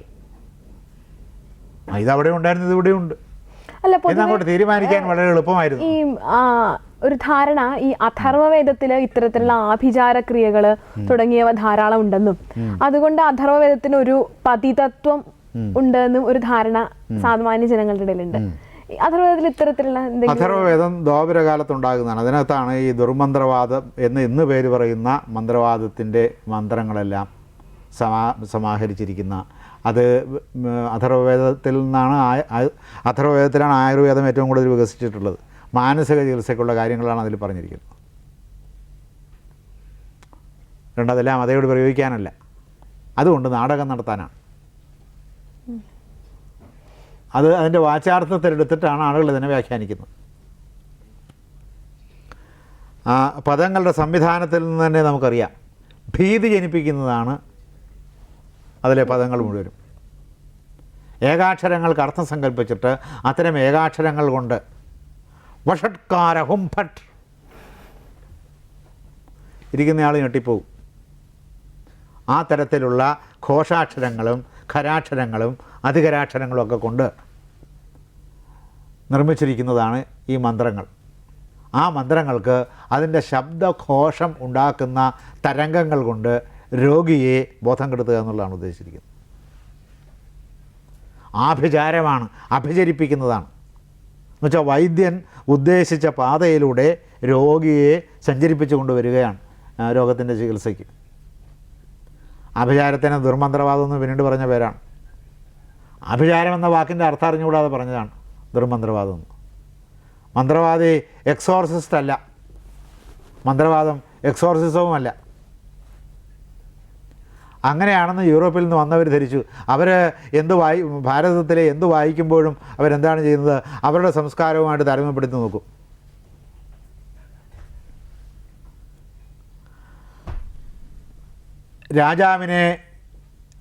ആ, ഇതവിടെ ഉണ്ടായിരുന്നത് ഇത് ഇവിടെയുണ്ട് അല്ല തീരുമാനിക്കാൻ വളരെ എളുപ്പമായിരുന്നു. ഈ ഒരു ധാരണ ഈ അഥർവവേദത്തിൽ ഇത്തരത്തിലുള്ള ആഭിചാര ക്രിയകൾ തുടങ്ങിയവ ധാരാളം ഉണ്ടെന്നും അതുകൊണ്ട് അഥർവവേദത്തിന് ഒരു പതിതത്വം ഉണ്ടെന്നും ഒരു ധാരണ സാധാരണ ജനങ്ങളുടെ ഇടയിലുണ്ട്. അഥർവവേദത്തിൽ ഇത്തരത്തിലുള്ള അഥർവവേദം ദ്വാപരകാലത്തുണ്ടാകുന്നതാണ്. അതിനകത്താണ് ഈ ദുർമന്ത്രവാദം എന്ന് ഇന്ന് പേര് പറയുന്ന മന്ത്രവാദത്തിന്റെ മന്ത്രങ്ങളെല്ലാം സമാ സമാഹരിച്ചിരിക്കുന്ന അത് അഥർവവേദത്തിൽ നിന്നാണ് അഥർവേദത്തിലാണ് ആയുർവേദം ഏറ്റവും കൂടുതൽ വികസിച്ചിട്ടുള്ളത്. മാനസിക ചികിത്സയ്ക്കുള്ള കാര്യങ്ങളാണ് അതിൽ പറഞ്ഞിരിക്കുന്നത്. രണ്ടതെല്ലാം അതേയോട് പ്രയോഗിക്കാനല്ല. അതുകൊണ്ട് നാടകം നടത്താനാണ്. അത് അതിന്റെ വാച്ചാർത്ഥത്തിലെടുത്തിട്ടാണ് ആളുകൾ ഇതിനെ വ്യാഖ്യാനിക്കുന്നത്. പദങ്ങളുടെ സംവിധാനത്തിൽ നിന്ന് തന്നെ നമുക്കറിയാം. ഭീതി ജനിപ്പിക്കുന്നതാണ് അതിലെ പദങ്ങൾ മുഴുവനും. ഏകാക്ഷരങ്ങൾക്ക് അർത്ഥം സങ്കല്പിച്ചിട്ട് അത്തരം ഏകാക്ഷരങ്ങൾ കൊണ്ട് വഷട്കാര ഹുംഫട്ട്. ഇരിക്കുന്നയാൾ ഞെട്ടിപ്പോവും. ആ തരത്തിലുള്ള ഘോഷാക്ഷരങ്ങളും ഖരാക്ഷരങ്ങളും അധികരാക്ഷരങ്ങളും ഒക്കെ കൊണ്ട് നിർമ്മിച്ചിരിക്കുന്നതാണ് ഈ മന്ത്രങ്ങൾ. ആ മന്ത്രങ്ങൾക്ക് അതിന്റെ ശബ്ദഘോഷം ഉണ്ടാക്കുന്ന തരംഗങ്ങൾ കൊണ്ട് രോഗിയെ ബോധം കെടുത്തുക എന്നുള്ളതാണ് ഉദ്ദേശിച്ചിരിക്കുന്നത്. ആഭിചാരമാണ് അഭിചരിപ്പിക്കുന്നതാണ്. എന്നുവെച്ചാൽ വൈദ്യൻ ഉദ്ദേശിച്ച പാതയിലൂടെ രോഗിയെ സഞ്ചരിപ്പിച്ചു കൊണ്ടുവരികയാണ് രോഗത്തിന്റെ ചികിത്സയ്ക്ക്. അഭിചാരത്തിന് ദുർമന്ത്രവാദം എന്ന് പിന്നീട് പറഞ്ഞ പേരാണ്. അഭിചാരം എന്ന വാക്കിന്റെ അർത്ഥം അറിഞ്ഞുകൂടാതെ പറഞ്ഞതാണ് ദുർമന്ത്രവാദം. എന്ന് മന്ത്രവാദി എക്സോർസിസ്റ്റ് അല്ല മന്ത്രവാദം എക്സോർസിസവുമല്ല. അങ്ങനെയാണെന്ന് യൂറോപ്പിൽ നിന്ന് വന്നവർ ധരിച്ചു. അവർ എന്ത് വായി ഭാരതത്തിലെ എന്ത് വായിക്കുമ്പോഴും അവരെന്താണ് ചെയ്യുന്നത്? അവരുടെ സംസ്കാരവുമായിട്ട് താരതമ്യപ്പെടുത്തി നോക്കും. രാജാവിനെ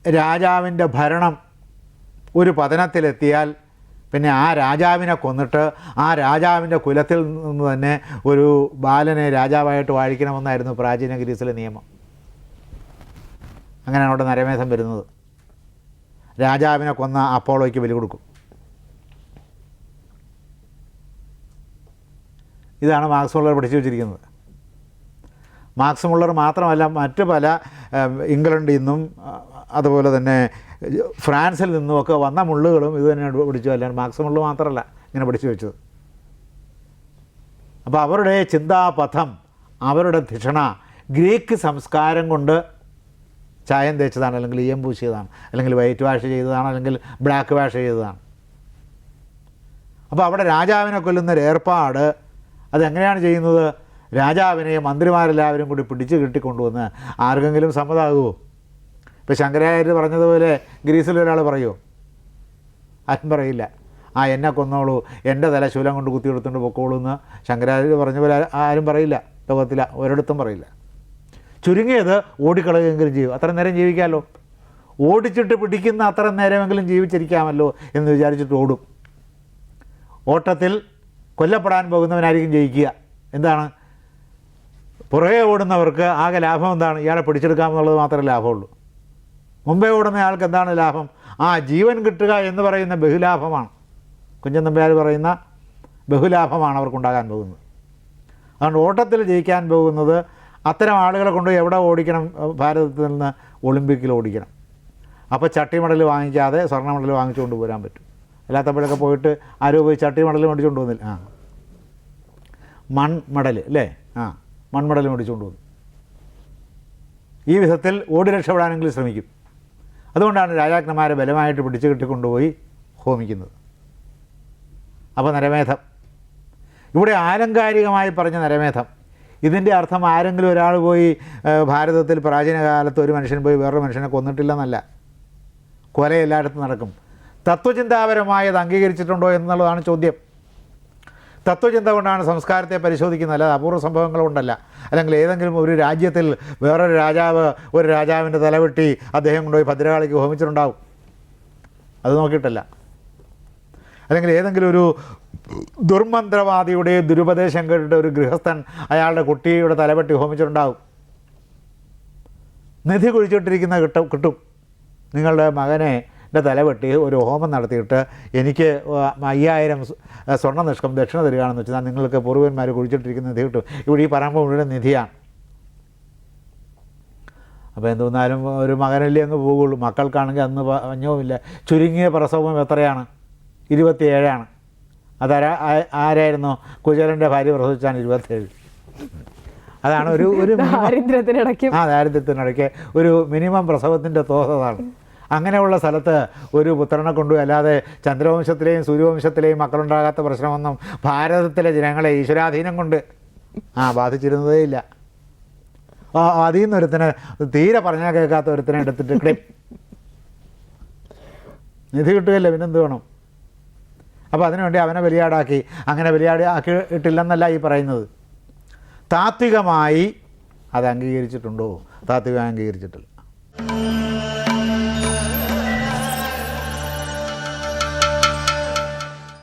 രാജാവിന്റെ ഭരണം ഒരു പതനത്തിലെത്തിയാൽ പിന്നെ ആ രാജാവിനെ കൊന്നിട്ട് ആ രാജാവിന്റെ കുലത്തിൽ നിന്ന് തന്നെ ഒരു ബാലനെ രാജാവായിട്ട് വാഴിക്കണമെന്നായിരുന്നു പ്രാചീന ഗ്രീസിലെ നിയമം. അങ്ങനെയാണ് അവിടെ നരമേധം വരുന്നത്. രാജാവിനെ കൊന്ന അപ്പോളോയ്ക്ക് ബലി കൊടുക്കും. ഇതാണ് മാർക്സ് മുള്ളർ പഠിച്ചു വച്ചിരിക്കുന്നത്. മാർക്സ് മുള്ളർ മാത്രമല്ല മറ്റ് പല ഇംഗ്ലണ്ടിൽ നിന്നും അതുപോലെ തന്നെ ഫ്രാൻസിൽ നിന്നുമൊക്കെ വന്ന മുള്ളുകളും ഇത് തന്നെയാണ് പഠിച്ചു. അല്ലാണ്ട് മാർക്സ് മുള്ളർ മാത്രമല്ല ഇങ്ങനെ പഠിച്ചു വെച്ചത്. അപ്പോൾ അവരുടെ ചിന്താപഥം അവരുടെ ധിഷണ ഗ്രീക്ക് സംസ്കാരം കൊണ്ട് ചായം തേച്ചതാണ് അല്ലെങ്കിൽ ഈയം പൂശിയതാണ് അല്ലെങ്കിൽ വൈറ്റ് വാഷ് ചെയ്തതാണ് അല്ലെങ്കിൽ ബ്ലാക്ക് വാഷ് ചെയ്തതാണ്. അപ്പോൾ അവിടെ രാജാവിനെ കൊല്ലുന്നൊരു ഏർപ്പാട് അതെങ്ങനെയാണ് ചെയ്യുന്നത്? രാജാവിനെ മന്ത്രിമാരെല്ലാവരും കൂടി പിടിച്ച് കെട്ടിക്കൊണ്ടുവന്ന് ആർക്കെങ്കിലും സമ്മതമാകുമോ ഇപ്പോൾ ശങ്കരാചാര്യ പറഞ്ഞതുപോലെ ഗ്രീസിലൊരാൾ പറയുമോ ആരും പറയില്ല. ആ എന്നെ കൊന്നോളൂ എന്റെ തല ശൂലം കൊണ്ട് കുത്തി എടുത്തുകൊണ്ട് പൊക്കോളൂ എന്ന് ശങ്കരാചാര്യ പറഞ്ഞ പോലെ ആരും പറയില്ല. ലോകത്തില ഒരിടത്തും പറയില്ല. ചുരുങ്ങിയത് ഓടിക്കളയുമെങ്കിലും ചെയ്യും. അത്ര നേരം ജീവിക്കാമല്ലോ. ഓടിച്ചിട്ട് പിടിക്കുന്ന അത്ര നേരമെങ്കിലും ജീവിച്ചിരിക്കാമല്ലോ എന്ന് വിചാരിച്ചിട്ട് ഓടും. ഓട്ടത്തിൽ കൊല്ലപ്പെടാൻ പോകുന്നവനായിരിക്കും ജയിക്കുക. എന്താണ്? പുറകെ ഓടുന്നവർക്ക് ആകെ ലാഭം എന്താണ്? ഇയാളെ പിടിച്ചെടുക്കാമെന്നുള്ളത് മാത്രമേ ലാഭമുള്ളൂ. മുമ്പേ ഓടുന്ന ആൾക്ക് എന്താണ് ലാഭം? ആ ജീവൻ കിട്ടുക എന്ന് പറയുന്ന ബഹുലാഭമാണ്. കുഞ്ചൻ നമ്പ്യാർ പറയുന്ന ബഹുലാഭമാണ് അവർക്കുണ്ടാകാൻ പോകുന്നത്. അതുകൊണ്ട് ഓട്ടത്തിൽ ജയിക്കാൻ പോകുന്നത് അത്തരം ആളുകളെ കൊണ്ട് എവിടെ ഓടിക്കണം? ഭാരതത്തിൽ നിന്ന് ഒളിമ്പിക്കിൽ ഓടിക്കണം. അപ്പോൾ ചട്ടി മെഡൽ വാങ്ങിക്കാതെ സ്വർണ മെഡൽ വാങ്ങിച്ചുകൊണ്ട് പോരാൻ പറ്റും. അല്ലാത്തപ്പോഴൊക്കെ പോയിട്ട് ആരോ പോയി ചട്ടി മെഡൽ മേടിച്ചുകൊണ്ട് വന്നില്ല ആ. മൺ മെഡൽ അല്ലേ? ആ. മൺ മെഡൽ മേടിച്ചുകൊണ്ട് വന്നു ഈ വിധത്തിൽ ഓടി രക്ഷപ്പെടാനെങ്കിലും ശ്രമിക്കും. അതുകൊണ്ടാണ് രാജാക്കന്മാരെ ബലമായിട്ട് പിടിച്ചു കെട്ടിക്കൊണ്ടുപോയി ഹോമിക്കുന്നത്. അപ്പോൾ നരമേധം. ഇവിടെ ആലങ്കാരികമായി പറഞ്ഞ നരമേധം. ഇതിന്റെ അർത്ഥം ആരെങ്കിലും ഒരാൾ പോയി ഭാരതത്തിൽ പ്രാചീന കാലത്ത് ഒരു മനുഷ്യൻ പോയി വേറൊരു മനുഷ്യനെ കൊന്നിട്ടില്ലെന്നല്ല. കൊല എല്ലായിടത്തും നടക്കും. തത്വചിന്താപരമായി അത് അംഗീകരിച്ചിട്ടുണ്ടോ എന്നുള്ളതാണ് ചോദ്യം. തത്വചിന്ത കൊണ്ടാണ് സംസ്കാരത്തെ പരിശോധിക്കുന്നത്. അല്ലാതെ അപൂർവ സംഭവങ്ങൾ കൊണ്ടല്ല. അല്ലെങ്കിൽ ഏതെങ്കിലും ഒരു രാജ്യത്തിൽ വേറൊരു രാജാവ് ഒരു രാജാവിന്റെ തലവെട്ടി അദ്ദേഹം കൊണ്ടുപോയി ഭദ്രകാളിക്ക് ഹോമിച്ചിട്ടുണ്ടാവും. അത് നോക്കിയിട്ടല്ല. അല്ലെങ്കിൽ ഏതെങ്കിലും ഒരു ദുർമന്ത്രവാദിയുടെ ദുരുപദേശം കേട്ടിട്ട് ഒരു ഗൃഹസ്ഥൻ അയാളുടെ കുട്ടിയുടെ തലവെട്ടി ഹോമിച്ചിട്ടുണ്ടാവും. നിധി കുഴിച്ചിട്ടിരിക്കുന്ന കിട്ടും കിട്ടും. നിങ്ങളുടെ മകനെ എന്റെ തലവെട്ടി ഒരു ഹോമം നടത്തിയിട്ട് എനിക്ക് അയ്യായിരം സ്വർണ നിഷ്കം ദക്ഷിണ തരികയാണെന്ന് വെച്ചാൽ നിങ്ങൾക്ക് പൂർവന്മാർ കുഴിച്ചിട്ടിരിക്കുന്ന നിധി കിട്ടും. ഇവിടെ ഈ പറയുമ്പോൾ മുഴുവൻ നിധിയാണ്. അപ്പോൾ എന്തോന്നാലും ഒരു മകനല്ലേ അങ്ങ് പോകുള്ളൂ. മക്കൾക്കാണെങ്കിൽ അന്ന് പഞ്ഞവുമില്ല ചുരുങ്ങിയ പ്രസവം എത്രയാണ്? ഇരുപത്തിയേഴാണ്. അതാരാ? ആരായിരുന്നു? കുചേലന്റെ ഭാര്യ പ്രസവിച്ചാണ് ഇരുപത്തേഴ് അതാണ് ഒരു ഒരു ദാരിദ്ര്യത്തിനിടയ്ക്ക്. ആ ദാരിദ്ര്യത്തിനിടയ്ക്ക് ഒരു മിനിമം പ്രസവത്തിന്റെ തോതാണ് അങ്ങനെയുള്ള സ്ഥലത്ത് ഒരു പുത്രനെ കൊണ്ടുപോയി അല്ലാതെ ചന്ദ്രവംശത്തിലെയും സൂര്യവംശത്തിലെയും മക്കളുണ്ടാകാത്ത പ്രശ്നമൊന്നും ഭാരതത്തിലെ ജനങ്ങളെ ഈശ്വരാധീനം കൊണ്ട് ആ ബാധിച്ചിരുന്നതേ ഇല്ല. ആ അതിൽ നിന്ന് ഒരുത്തനെ തീരെ പറഞ്ഞാൽ കേൾക്കാത്ത ഒരുത്തനെ എടുത്തിട്ട് നിധി കിട്ടുകയല്ലേ പിന്നെന്ത് വേണം? അപ്പോൾ അതിനുവേണ്ടി അവനെ ബലിയാടാക്കി. അങ്ങനെ ബലിയാടി ആക്കി ഇട്ടില്ലെന്നല്ല ഈ പറയുന്നത്. താത്വികമായി അത് അംഗീകരിച്ചിട്ടുണ്ടോ? താത്വികമായി അംഗീകരിച്ചിട്ടില്ല.